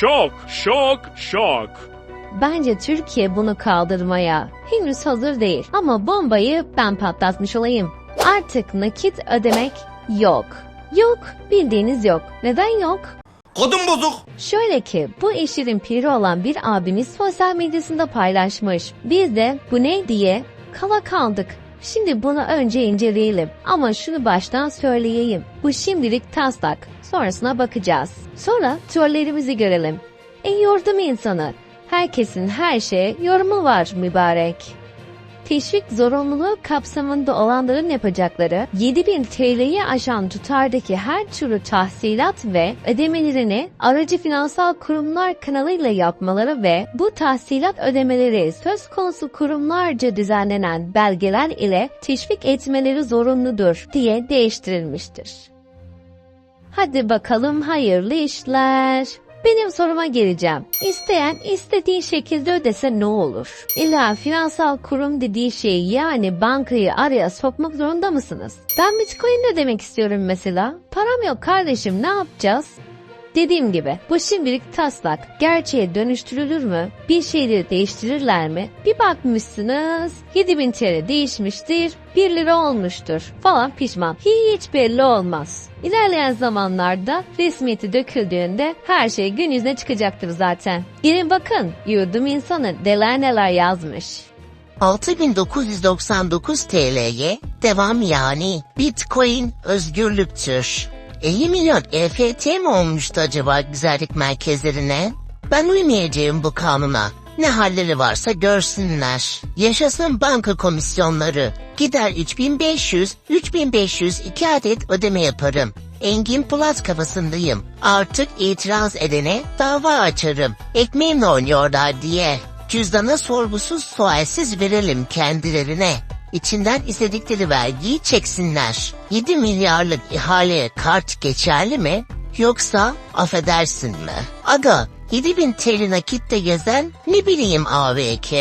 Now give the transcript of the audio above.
Şok, şok, şok. Bence Türkiye bunu kaldırmaya henüz hazır değil. Ama bombayı ben patlatmış olayım. Artık nakit ödemek yok. Yok, bildiğiniz yok. Neden yok? Kodum bozuk. Şöyle ki bu işlerin piri olan bir abimiz sosyal medyasında paylaşmış. Biz de bu ne diye kala kaldık. Şimdi bunu önce inceleyelim. Ama şunu baştan söyleyeyim. Bu şimdilik taslak. Sonrasına bakacağız. Sonra trollerimizi görelim. En yordum insanı. Herkesin her şeye yorumu var mübarek. Teşvik zorunluluğu kapsamında olanların yapacakları 7000 TL'yi aşan tutardaki her türlü tahsilat ve ödemelerini aracı finansal kurumlar kanalıyla yapmaları ve bu tahsilat ödemeleri söz konusu kurumlarca düzenlenen belgeler ile teşvik etmeleri zorunludur diye değiştirilmiştir. Hadi bakalım hayırlı işler. Benim soruma geleceğim. İsteyen istediği şekilde ödese ne olur? İlla finansal kurum dediği şeyi yani bankayı araya sokmak zorunda mısınız? Ben bitcoin ödemek istiyorum mesela. Param yok kardeşim ne yapacağız? Dediğim gibi bu şimdilik taslak. Gerçeğe dönüştürülür mü? Bir şeyleri değiştirirler mi? Bir bakmışsınız 7000 TL değişmiştir 1 lira olmuştur falan pişman. Hiç belli olmaz. İlerleyen zamanlarda resmiyeti döküldüğünde her şey gün yüzüne çıkacaktır zaten. Gelin bakın yurdum insanı neler neler yazmış. 6999 TL'ye devam yani Bitcoin özgürlüktür. 50 milyon EFT mi olmuştu acaba güzellik merkezlerine? Ben uymayacağım bu kanuna. Ne halleri varsa görsünler. Yaşasın banka komisyonları. Gider 3500, 3500 iki adet ödeme yaparım. Engin Plus kafasındayım. Artık itiraz edene dava açarım. Ekmeğimle oynuyorlar diye. Cüzdana sorgusuz sualsiz verelim kendilerine. İçinden istedikleri vergiyi çeksinler. 7 milyarlık ihaleye kart geçerli mi? Yoksa affedersin mi? Aga 7000 TL nakitte gezen ne bileyim AVK.